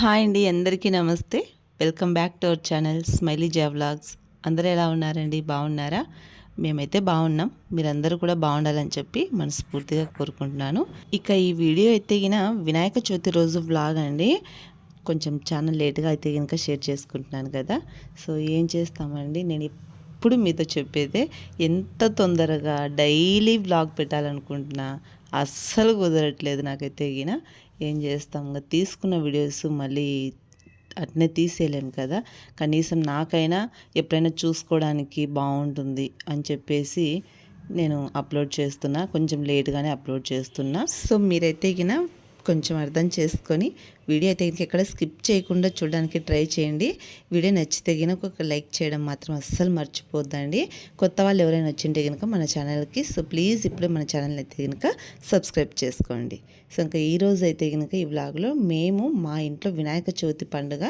Hi అండి అందరికీ నమస్తే. Welcome back to our channel Smiley జా వ్లాగ్స్ అందరూ ఎలా ఉన్నారండి? బాగున్నారా? మేమైతే బాగున్నాం. మీరందరూ కూడా బాగుండాలని చెప్పి మనస్ఫూర్తిగా కోరుకుంటున్నాను. ఇక ఈ వీడియో అయితే వినాయక చవితి రోజు వ్లాగ్ అండి. కొంచెం ఛానల్ లేట్గా అయితే కనుక షేర్ చేసుకుంటున్నాను కదా. సో ఏం చేస్తామండి? నేను ఇప్పుడు మీతో చెప్పేదే ఎంత తొందరగా డైలీ వ్లాగ్ పెట్టాలనుకుంటున్నా అస్సలు కుదరట్లేదు నాకైతే గిన. ఏం చేస్తాం? ఇంకా తీసుకున్న వీడియోస్ మళ్ళీ అట్నే తీసేయలేం కదా? కనీసం నాకైనా ఎప్పుడైనా చూసుకోవడానికి బాగుంటుంది అని చెప్పేసి నేను అప్లోడ్ చేస్తున్నా. కొంచెం లేట్గానే అప్లోడ్ చేస్తున్నా. సో మీరైతే గిన కొంచెం అర్థం చేసుకొని వీడియో అయితే ఇంక ఎక్కడ స్కిప్ చేయకుండా చూడడానికి ట్రై చేయండి. వీడియో నచ్చితే కనుక ఒక లైక్ చేయడం మాత్రం అస్సలు మర్చిపోద్దండి. కొత్త వాళ్ళు ఎవరైనా వచ్చింటే కనుక మన ఛానల్కి సో ప్లీజ్ ఇప్పుడే మన ఛానల్ అయితే కనుక సబ్స్క్రైబ్ చేసుకోండి. సో ఇంకా ఈరోజు అయితే కనుక ఈ బ్లాగ్లో మేము మా ఇంట్లో వినాయక చవితి పండుగ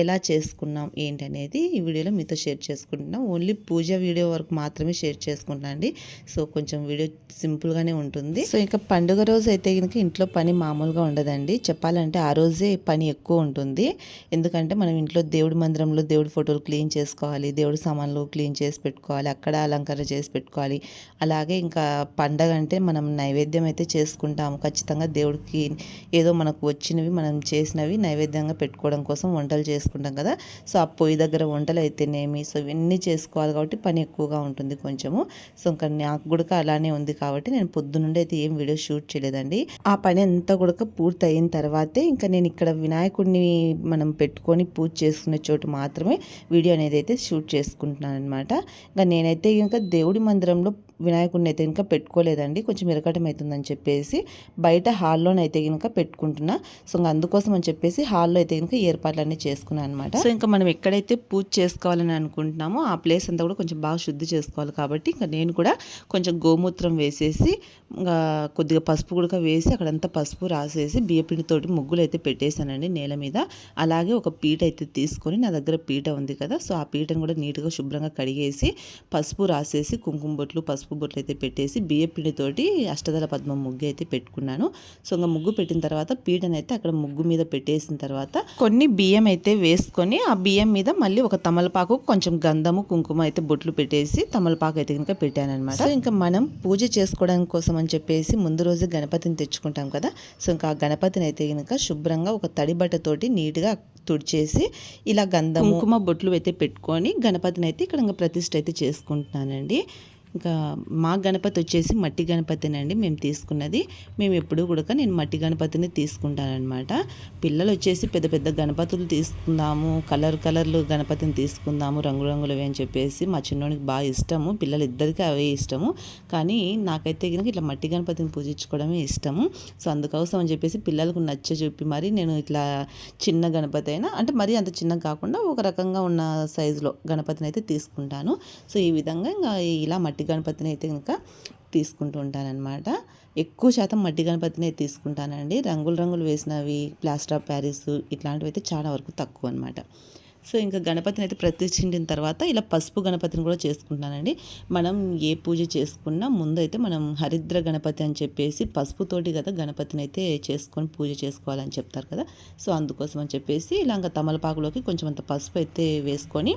ఎలా చేసుకున్నాం ఏంటి అనేది ఈ వీడియోలో మీతో షేర్ చేసుకుంటున్నాం. ఓన్లీ పూజ వీడియో వరకు మాత్రమే షేర్ చేసుకుంటున్నాం అండి. సో కొంచెం వీడియో సింపుల్గానే ఉంటుంది. సో ఇంకా పండుగ రోజు అయితే కనుక ఇంట్లో పని మామూలుగా ఉండదండి. చెప్పాలంటే ఆ రోజు పని ఎక్కువ ఉంటుంది. ఎందుకంటే మనం ఇంట్లో దేవుడి మందిరంలో దేవుడి ఫోటోలు క్లీన్ చేసుకోవాలి దేవుడి సామాన్లు క్లీన్ చేసి పెట్టుకోవాలి అక్కడ అలంకరణ చేసి పెట్టుకోవాలి. అలాగే ఇంకా పండగ అంటే మనం నైవేద్యం అయితే చేసుకుంటాము. ఖచ్చితంగా దేవుడికి ఏదో మనకు వచ్చినవి మనం చేసినవి నైవేద్యంగా పెట్టుకోవడం కోసం వంటలు చేసుకుంటాం కదా. సో ఆ పొయ్యి దగ్గర వంటలు అయితేనేమి? సో ఇవన్నీ చేసుకోవాలి కాబట్టి పని ఎక్కువగా ఉంటుంది కొంచెము. సో ఇంకా నాకు కూడా అలానే ఉంది కాబట్టి నేను పొద్దునుండి అయితే ఏం వీడియో షూట్ చేయలేదండి. ఆ పని అంతా కూడా పూర్తి అయిన తర్వాతే ఇంకా నేను ఇక్కడ వినాయకుడిని మనం పెట్టుకొని పూజ చేసుకునే చోటు మాత్రమే వీడియో అనేది అయితే షూట్ చేసుకుంటున్నాను అనమాట ఇంకా నేనైతే ఇంకా దేవుడి మందిరంలో వినాయకుడిని అయితే కనుక పెట్టుకోలేదండి. కొంచెం ఇరకటం అవుతుందని చెప్పేసి బయట హాల్లోనైతే కనుక పెట్టుకుంటున్నా. సో ఇంకా అందుకోసం అని చెప్పేసి హాల్లో అయితే కనుక ఏర్పాట్లన్నీ చేసుకున్నాను అనమాట సో ఇంకా మనం ఎక్కడైతే పూజ చేసుకోవాలని అనుకుంటున్నామో ఆ ప్లేస్ అంతా కూడా కొంచెం బాగా శుద్ధి చేసుకోవాలి కాబట్టి ఇంకా నేను కూడా కొంచెం గోమూత్రం వేసేసి ఇంకా కొద్దిగా పసుపు కూడా వేసి అక్కడంతా పసుపు రాసేసి బియ్యపిండితోటి ముగ్గులు అయితే పెట్టేశానండి నేల మీద. అలాగే ఒక పీట అయితే తీసుకొని నా దగ్గర పీట ఉంది కదా సో ఆ పీటను కూడా నీట్గా శుభ్రంగా కడిగేసి పసుపు రాసేసి కుంకుమ బొట్లు పసుపు బొట్లు అయితే పెట్టేసి బియ్య పిండితోటి అష్టదళ పద్మ ముగ్గు అయితే పెట్టుకున్నాను. సో ఇంకా ముగ్గు పెట్టిన తర్వాత పీటను అయితే అక్కడ ముగ్గు మీద పెట్టేసిన తర్వాత కొన్ని బియ్యం అయితే వేసుకొని ఆ బియ్యం మీద మళ్ళీ ఒక తమలపాకు కొంచెం గంధము కుంకుమ అయితే బొట్లు పెట్టేసి తమలపాకు అయితే కనుక పెట్టాను సో ఇంకా మనం పూజ చేసుకోవడానికి కోసం అని చెప్పేసి ముందు రోజు గణపతిని తెచ్చుకుంటాం కదా సో ఇంకా ఆ గణపతిని అయితే కనుక శుభ్రంగా ఒక తడి బట్టతోటి నీట్గా తుడిచేసి ఇలా గంధం కుంకుమ బొట్లు అయితే పెట్టుకొని గణపతిని అయితే ఇక్కడ ఇంకా అయితే చేసుకుంటున్నానండి. ఇంకా మా గణపతి వచ్చేసి మట్టి గణపతినండి మేము తీసుకున్నది. మేము ఎప్పుడు కూడా నేను మట్టి గణపతిని తీసుకుంటానమాట పిల్లలు వచ్చేసి పెద్ద పెద్ద గణపతులు తీసుకుందాము కలర్ కలర్లు గణపతిని తీసుకుందాము రంగురంగులవి అని చెప్పేసి మా చిన్నోనికి బాగా ఇష్టము. పిల్లలు ఇద్దరికి అవే ఇష్టము. కానీ నాకైతే కనుక ఇట్లా మట్టి గణపతిని పూజించుకోవడమే ఇష్టము. సో అందుకోసం అని చెప్పేసి పిల్లలకు నచ్చ చెప్పి మరి నేను ఇట్లా చిన్న గణపతి అయినా అంటే మరీ అంత చిన్న కాకుండా ఒక రకంగా ఉన్న సైజులో గణపతిని అయితే తీసుకుంటాను. సో ఈ విధంగా ఇంకా ఇలా మట్టి గణపతిని అయితే కనుక తీసుకుంటూ ఉంటానన్నమాట. ఎక్కువ శాతం మట్టి గణపతిని తీసుకుంటానండి. రంగులు రంగులు వేసినవి ప్లాస్టర్ ఆఫ్ ప్యారిస్ ఇట్లాంటివి అయితే చాలా వరకు తక్కువ అనమాట సో ఇంకా గణపతిని అయితే ప్రతిష్ఠించిన తర్వాత ఇలా పసుపు గణపతిని కూడా చేసుకుంటానండి. మనం ఏ పూజ చేసుకున్నా ముందైతే మనం హరిద్ర గణపతి అని చెప్పేసి పసుపుతోటి కదా గణపతిని అయితే చేసుకొని పూజ చేసుకోవాలని చెప్తారు కదా. సో అందుకోసం అని చెప్పేసి ఇలా ఇంకా తమలపాకులోకి కొంచెం అంత పసుపు అయితే వేసుకొని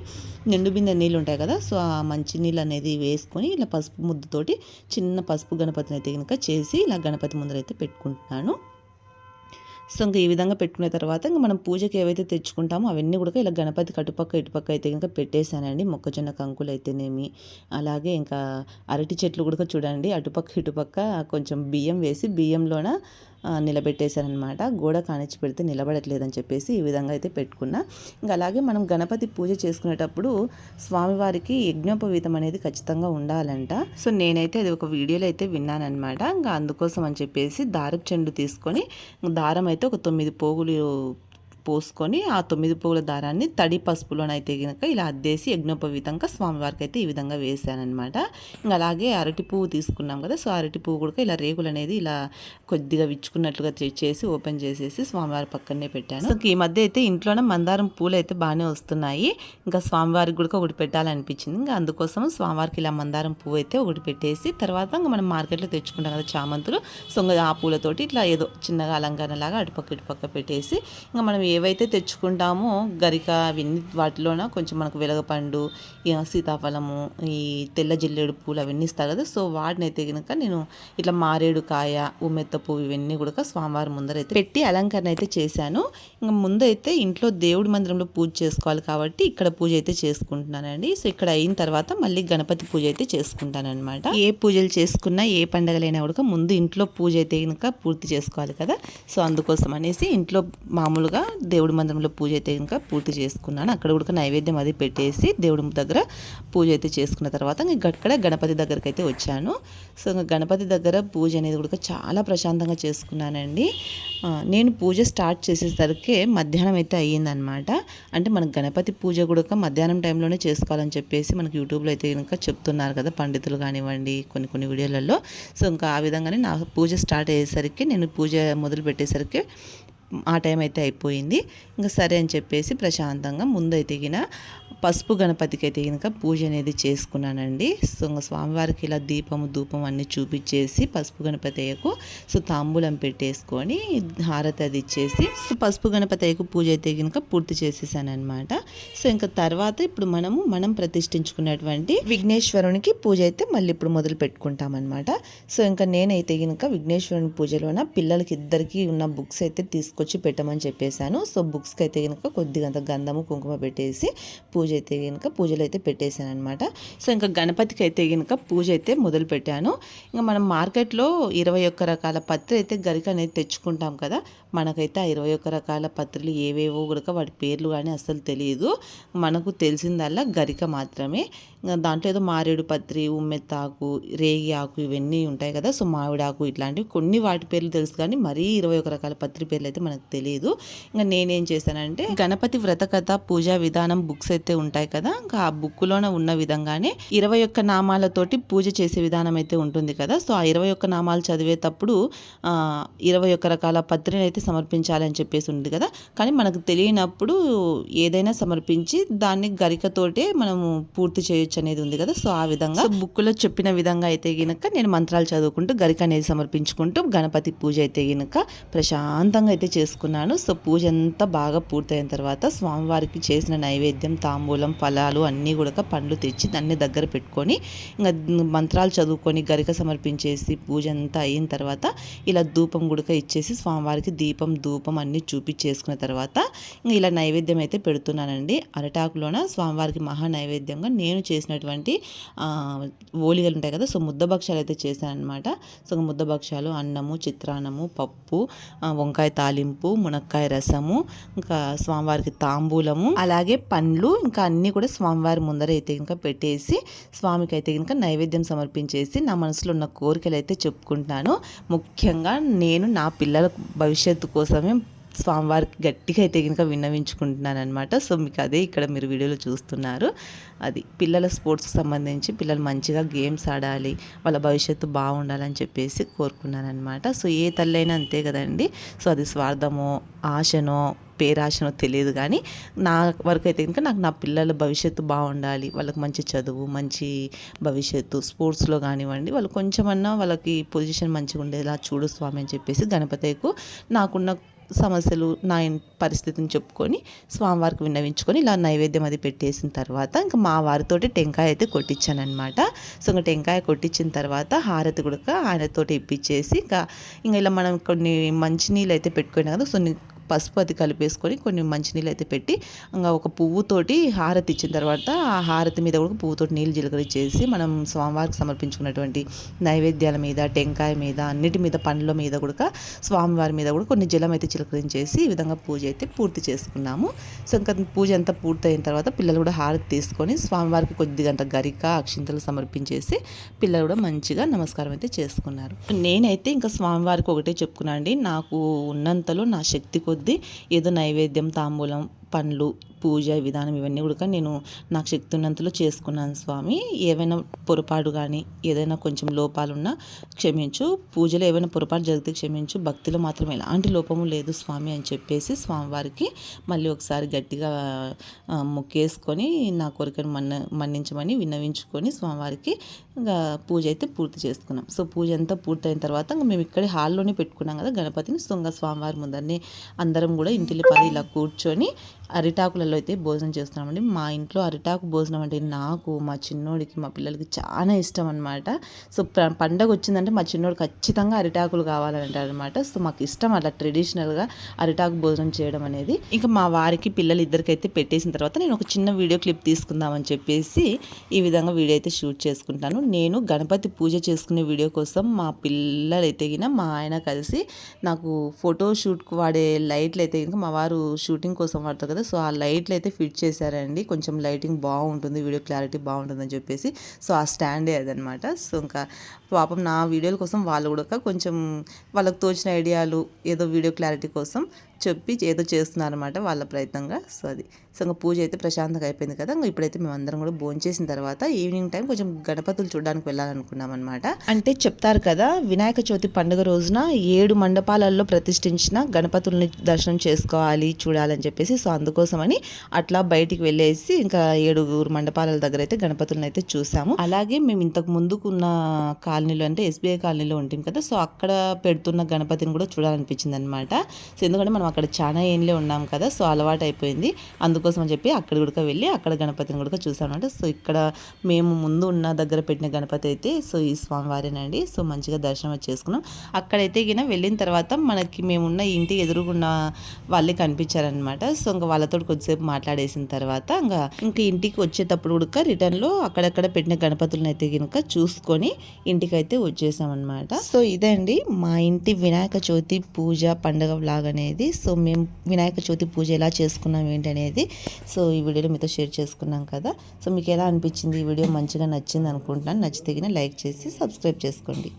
నిండు బిందె నీళ్ళు ఉంటాయి కదా సో ఆ మంచి నీళ్ళు అనేది వేసుకొని ఇలా పసుపు ముద్దతోటి చిన్న పసుపు గణపతిని అయితే కనుక చేసి ఇలా గణపతి ముందర అయితే పెట్టుకుంటున్నాను. సో ఇంకా ఈ విధంగా పెట్టుకున్న తర్వాత ఇంకా మనం పూజకి ఏవైతే తెచ్చుకుంటామో అవన్నీ కూడా ఇలా గణపతి కటుపక్క ఇటుపక్క అయితే ఇంకా పెట్టేశానండి. మొక్కజొన్న కంకులు అయితేనేమి. అలాగే ఇంకా అరటి చెట్లు కూడా చూడండి. అటుపక్క ఇటుపక్క కొంచెం బియ్యం వేసి బియ్యంలోన నిలబెట్టేశారనమాట గోడ కానిచ్చి పెడితే నిలబడట్లేదని చెప్పేసి ఈ విధంగా అయితే పెట్టుకున్నా. ఇంకా అలాగే మనం గణపతి పూజ చేసుకునేటప్పుడు స్వామివారికి యజ్ఞోపవీతం అనేది ఖచ్చితంగా ఉండాలంట. సో నేనైతే అది ఒక వీడియోలో అయితే విన్నానమాట ఇంకా అందుకోసం అని చెప్పేసి దారపు చెండు తీసుకొని దారం అయితే ఒక తొమ్మిది పోగులు పోసుకొని ఆ తొమ్మిది పువ్వుల దారాన్ని తడి పసుపులోనైతే కనుక ఇలా అద్దేసి యజ్ఞోపవీతంగా స్వామివారికి అయితే ఈ విధంగా వేసానమాట ఇంకా అలాగే అరటి పువ్వు తీసుకున్నాం కదా సో అరటి పువ్వు కూడా ఇలా రేకులు అనేది ఇలా కొద్దిగా విచ్చుకున్నట్లుగా చేసి ఓపెన్ చేసేసి స్వామివారి పక్కనే పెట్టాను. సో ఈ మధ్య అయితే ఇంట్లోనే మందారం పూలు అయితే బాగానే వస్తున్నాయి. ఇంకా స్వామివారికి కూడా ఒకటి పెట్టాలనిపించింది. ఇంకా అందుకోసం స్వామివారికి ఇలా మందారం పువ్వు అయితే ఒకటి పెట్టేసి తర్వాత ఇంకా మనం మార్కెట్లో తెచ్చుకుంటాం కదా చామంతులు సో ఆ పూలతోటి ఇట్లా ఏదో చిన్నగా అలంకరణ లాగా అటుపక్క ఇటుపక్క పెట్టేసి ఇంకా మనం ఏ ఏవైతే తెచ్చుకుంటామో గరిక అవన్నీ వాటిలోన కొంచెం మనకు వెలగపండు సీతాఫలము ఈ తెల్ల జిల్లేడు పూలు అవన్నీ ఇస్తారు కదా. సో వాటిని అయితే కనుక నేను ఇట్లా మారేడు కాయ ఉమ్మెత్త పువ్వు ఇవన్నీ కూడా స్వామివారి ముందర అయితే పెట్టి అలంకరణ అయితే చేశాను. ఇంకా ముందైతే ఇంట్లో దేవుడి మందిరంలో పూజ చేసుకోవాలి కాబట్టి ఇక్కడ పూజ అయితే చేసుకుంటున్నానండి. సో ఇక్కడ అయిన తర్వాత మళ్ళీ గణపతి పూజ అయితే చేసుకుంటానమాట ఏ పూజలు చేసుకున్నా ఏ పండగలైనా కూడా ముందు ఇంట్లో పూజ అయితే కనుక పూర్తి చేసుకోవాలి కదా. సో అందుకోసం అనేసి ఇంట్లో మామూలుగా దేవుడి మందిరంలో పూజ అయితే ఇంకా పూర్తి చేసుకున్నాను. అక్కడ కూడా నైవేద్యం అది పెట్టేసి దేవుడి దగ్గర పూజ అయితే చేసుకున్న తర్వాత ఇంకా అక్కడ గణపతి దగ్గరికి అయితే వచ్చాను. సో ఇంకా గణపతి దగ్గర పూజ అనేది కూడా చాలా ప్రశాంతంగా చేసుకున్నానండి. నేను పూజ స్టార్ట్ చేసేసరికి మధ్యాహ్నం అయితే అయ్యిందనమాట అంటే మనకు గణపతి పూజ కూడా మధ్యాహ్నం టైంలోనే చేసుకోవాలని చెప్పేసి మనకి యూట్యూబ్లో అయితే కనుక చెప్తున్నారు కదా పండితులు కానివ్వండి కొన్ని కొన్ని వీడియోలలో. సో ఇంకా ఆ విధంగానే నా పూజ స్టార్ట్ అయ్యేసరికి నేను పూజ మొదలు పెట్టేసరికి ఆ టైం అయితే అయిపోయింది. ఇంకా సరే అని చెప్పేసి ప్రశాంతంగా ముందైతే గిన పసుపు గణపతికి అయితే కనుక పూజ అనేది చేసుకున్నానండి. సో ఇంకా స్వామివారికి ఇలా దీపము ధూపం అన్నీ చూపించేసి పసుపు గణపతి అయ్యకు సో తాంబూలం పెట్టేసుకొని హారతి అది ఇచ్చేసి సో పసుపు గణపతి అయ్యకు పూజ అయితే కనుక పూర్తి చేసేసానమాట సో ఇంకా తర్వాత ఇప్పుడు మనము మనం ప్రతిష్ఠించుకున్నటువంటి విఘ్నేశ్వరునికి పూజ అయితే మళ్ళీ ఇప్పుడు మొదలు పెట్టుకుంటామన్నమాట. సో ఇంకా నేనైతే కనుక విఘ్నేశ్వరుని పూజలోన పిల్లలకి ఇద్దరికి ఉన్న బుక్స్ అయితే తీసుకొచ్చి పెట్టమని చెప్పేశాను. సో బుక్స్కి అయితే కనుక కొద్దిగా గంధము కుంకుమ పెట్టేసి పూజ పూజ అయితే కనుక పూజలు అయితే పెట్టేశాను అనమాట సో ఇంకా గణపతికి అయితే కనుక పూజ అయితే మొదలు పెట్టాను ఇంకా మనం మార్కెట్లో ఇరవై ఒక్క రకాల పత్రి అయితే గరిక అనేది తెచ్చుకుంటాం కదా. మనకైతే ఆ ఇరవై ఒక్క రకాల పత్రులు ఏవేవో కూడా వాటి పేర్లు కానీ అసలు తెలియదు మనకు తెలిసిందల్లా గరిక మాత్రమే. దాంట్లో ఏదో మారేడు పత్రి ఉమ్మెత్తాకు రేగి ఆకు ఇవన్నీ ఉంటాయి కదా. సో మామిడాకు ఇట్లాంటివి కొన్ని వాటి పేర్లు తెలుసు కానీ మరీ ఇరవై ఒక రకాల పత్రి పేర్లు అయితే మనకు తెలియదు. ఇంకా నేనేం చేశానంటే గణపతి వ్రత కథ పూజా విధానం బుక్స్ అయితే ఉంటాయి కదా. ఇంకా ఆ బుక్లోన ఉన్న విధంగానే ఇరవై ఒక్క నామాలతోటి పూజ చేసే విధానం అయితే ఉంటుంది కదా. సో ఆ ఇరవై ఒక్క నామాలు చదివేటప్పుడు ఇరవై ఒక్క రకాల పత్రిని అయితే సమర్పించాలని చెప్పేసి ఉంది కదా. కానీ మనకు తెలియనప్పుడు ఏదైనా సమర్పించి దాన్ని గరికతోటే మనము పూర్తి చేయొచ్చు అనేది ఉంది కదా సో ఆ విధంగా బుక్లో చెప్పిన విధంగా అయితే గినక నేను మంత్రాలు చదువుకుంటూ గరిక అనేది సమర్పించుకుంటూ గణపతి పూజ అయితే గినక ప్రశాంతంగా అయితే చేసుకున్నాను. సో పూజ అంతా బాగా పూర్తయిన తర్వాత స్వామివారికి చేసిన నైవేద్యం తాంబూలం ఫలాలు అన్నీ కూడా పండ్లు తెచ్చి దాన్ని దగ్గర పెట్టుకొని ఇంకా మంత్రాలు చదువుకొని గరిక సమర్పించేసి పూజ అంతా అయిన తర్వాత ఇలా ధూపం గుడక ఇచ్చేసి స్వామివారికి దీపం ధూపం అన్నీ చూపించేసుకున్న తర్వాత ఇంకా ఇలా నైవేద్యం అయితే పెడుతున్నానండి. అరటాకులోన స్వామివారికి మహా నైవేద్యంగా నేను చేసినటువంటి ఓలిగలు ఉంటాయి కదా సో ముద్ద భక్షాలు అయితే చేశానమాట సో ముద్ద భక్షాలు అన్నము చిత్రాన్నము పప్పు వంకాయ తాలింపు మునక్కాయ రసము ఇంకా స్వామివారికి తాంబూలము అలాగే పండ్లు ఇంకా అన్నీ కూడా స్వామివారి ముందర అయితే ఇంకా పెట్టేసి స్వామికి అయితే ఇంకా నైవేద్యం సమర్పించేసి నా మనసులో ఉన్న కోరికలు అయితే చెప్పుకుంటున్నాను. ముఖ్యంగా నేను నా పిల్లల భవిష్యత్తు కోసమే స్వామివారికి గట్టిగా అయితే కనుక విన్నవించుకుంటున్నాను అనమాట సో మీకు అదే ఇక్కడ మీరు వీడియోలో చూస్తున్నారు. అది పిల్లల స్పోర్ట్స్కి సంబంధించి పిల్లలు మంచిగా గేమ్స్ ఆడాలి వాళ్ళ భవిష్యత్తు బాగుండాలని చెప్పేసి కోరుకున్నాను అనమాట సో ఏ తల్లైనా అంతే కదండి. సో అది స్వార్థమో ఆశనో పేరాశనో తెలియదు కానీ నా వరకు అయితే కనుక నాకు నా పిల్లల భవిష్యత్తు బాగుండాలి వాళ్ళకి మంచి చదువు మంచి భవిష్యత్తు స్పోర్ట్స్లో కానివ్వండి వాళ్ళు కొంచెమన్నా వాళ్ళకి పొజిషన్ మంచిగా ఉండేలా చూడు స్వామి అని చెప్పేసి గణపతికు నాకున్న సమస్యలు నా పరిస్థితిని చెప్పుకొని స్వామివారికి విన్నవించుకొని ఇలా నైవేద్యం అది పెట్టేసిన తర్వాత ఇంకా మా వారితోటి టెంకాయ అయితే కొట్టించానమాట సో ఇంకా టెంకాయ కొట్టించిన తర్వాత హారతి కూడా ఆయనతోటి ఇప్పించేసి ఇంకా ఇంకా ఇలా మనం కొన్ని మంచినీళ్ళు అయితే పెట్టుకున్నాం కదా సో పసుపు అది కలిపేసుకొని కొన్ని మంచినీళ్ళు అయితే పెట్టి ఇంకా ఒక పువ్వుతోటి హారతి ఇచ్చిన తర్వాత ఆ హారతి మీద కూడా పువ్వుతోటి నీళ్ళు జీలకరించేసి మనం స్వామివారికి సమర్పించుకున్నటువంటి నైవేద్యాల మీద టెంకాయ మీద అన్నిటి మీద పండ్ల మీద కూడా స్వామివారి మీద కూడా కొన్ని జలం అయితే చిలకరించేసి ఈ విధంగా పూజ అయితే పూర్తి చేసుకున్నాము. సో ఇంకా పూజ అంతా పూర్తయిన తర్వాత పిల్లలు కూడా హారతి తీసుకొని స్వామివారికి కొద్దిగా అంత గరిక అక్షింతలు సమర్పించేసి పిల్లలు కూడా మంచిగా నమస్కారం అయితే చేసుకున్నారు. నేనైతే ఇంకా స్వామివారికి ఒకటే చెప్పుకున్నాను అండి నాకు ఉన్నంతలో నా శక్తి కొద్ది ఏదో నైవేద్యం తాంబూలం పండ్లు పూజ విధానం ఇవన్నీ కూడా నేను నాకు శక్తి ఉన్నంతలో చేసుకున్నాను స్వామి. ఏవైనా పొరపాటు కానీ ఏదైనా కొంచెం లోపాలున్నా క్షమించు. పూజలో ఏవైనా పొరపాటు జరిగితే క్షమించు. భక్తిలో మాత్రం ఎలాంటి లోపము లేదు స్వామి అని చెప్పేసి స్వామివారికి మళ్ళీ ఒకసారి గట్టిగా మొక్కేసుకొని నా కోరికను మన్న మన్నించమని విన్నవించుకొని స్వామివారికి ఇంకా పూజ అయితే పూర్తి చేసుకున్నాం. సో పూజ అంతా పూర్తయిన తర్వాత ఇంకా మేము ఇక్కడే హాల్లోనే పెట్టుకున్నాం కదా గణపతిని. సుంగ స్వామివారి ముందరనే అందరం కూడా ఇంటిలో పది ఇలా కూర్చొని అరిటాకులలో అయితే భోజనం చేస్తున్నామండి. మా ఇంట్లో అరిటాకు భోజనం అంటే నాకు మా చిన్నోడికి మా పిల్లలకి చాలా ఇష్టం అనమాట సో పండగ వచ్చిందంటే మా చిన్నోడు ఖచ్చితంగా అరిటాకులు కావాలని అంటారు అనమాట సో మాకు ఇష్టం అట్లా ట్రెడిషనల్గా అరిటాకు భోజనం చేయడం అనేది. ఇంకా మా వారికి పిల్లలు ఇద్దరికైతే పెట్టేసిన తర్వాత నేను ఒక చిన్న వీడియో క్లిప్ తీసుకుందామని చెప్పేసి ఈ విధంగా వీడియో అయితే షూట్ చేసుకుంటాను. నేను గణపతి పూజ చేసుకునే వీడియో కోసం మా పిల్లలు అయితే గిన మా ఆయన కలిసి నాకు ఫోటో షూట్కు వాడే లైట్లు అయితే కనుక మా వారు షూటింగ్ కోసం వాడతారు కదా సో ఆ లైట్లు అయితే ఫిట్ చేశారండి. కొంచెం లైటింగ్ బాగుంటుంది వీడియో క్లారిటీ బాగుంటుందని చెప్పేసి. సో ఆ స్టాండే అదనమాట. సో ఇంకా పాపం నా వీడియోల కోసం వాళ్ళు కూడా కొంచెం వాళ్ళకి తోచిన ఐడియాలు ఏదో వీడియో క్లారిటీ కోసం చెప్పి ఏదో చేస్తున్నారన్నమాట వాళ్ళ ప్రయత్నంగా. సో అది. సో ఇంకా పూజ అయితే ప్రశాంతంగా అయిపోయింది కదా. ఇంకా ఇప్పుడైతే మేము అందరం కూడా భోంచేసిన తర్వాత ఈవినింగ్ టైం కొంచెం గణపతులు చూడడానికి వెళ్ళాలనుకున్నాం అనమాట అంటే చెప్తారు కదా వినాయక చవితి పండుగ రోజున ఏడు మండపాలలో ప్రతిష్ఠించిన గణపతుల్ని దర్శనం చేసుకోవాలి చూడాలని చెప్పేసి సో అందుకోసమని అట్లా బయటికి వెళ్ళేసి ఇంకా ఏడుగురు మండపాల దగ్గర అయితే గణపతులను అయితే చూసాము. అలాగే మేము ఇంతకు ముందుకున్న కాలనీలో అంటే ఎస్బీఐ కాలనీలో ఉంటాం కదా సో అక్కడ పెడుతున్న గణపతిని కూడా చూడాలనిపించింది అనమాట సో ఎందుకంటే మనం అక్కడ చాలా ఏంలే ఉన్నాం కదా సో అలవాటు అయిపోయింది అందుకోసం అని చెప్పి అక్కడ కూడా వెళ్ళి అక్కడ గణపతిని కూడా చూసామన్నమాట. సో ఇక్కడ మేము ముందు ఉన్న దగ్గర పెట్టిన గణపతి అయితే సో ఈ స్వామివారేనండి. సో మంచిగా దర్శనం చేసుకున్నాం. అక్కడైతే గిన వెళ్ళిన తర్వాత మనకి మేమున్న ఇంటి ఎదురుగున్న వాళ్ళే కనిపించారనమాట సో ఇంకా వాళ్ళతో కొద్దిసేపు మాట్లాడేసిన తర్వాత ఇంకా ఇంకా ఇంటికి వచ్చేటప్పుడు కూడా రిటర్న్లో అక్కడక్కడ పెట్టిన గణపతులను అయితే కనుక చూసుకొని ఇంటికైతే వచ్చేసామన్నమాట. సో ఇదే అండి మా ఇంటి వినాయక చవితి పూజ పండుగ బ్లాగ్ అనేది. సో మేము వినాయక చవితి పూజ ఎలా చేసుకున్నాం ఏంటనేది సో ఈ వీడియోలో మీతో షేర్ చేసుకున్నాం కదా. సో మీకు ఎలా అనిపించింది ఈ వీడియో మంచిగా నచ్చింది అనుకుంటున్నాను. నచ్చితే లైక్ చేసి సబ్స్క్రైబ్ చేసుకోండి.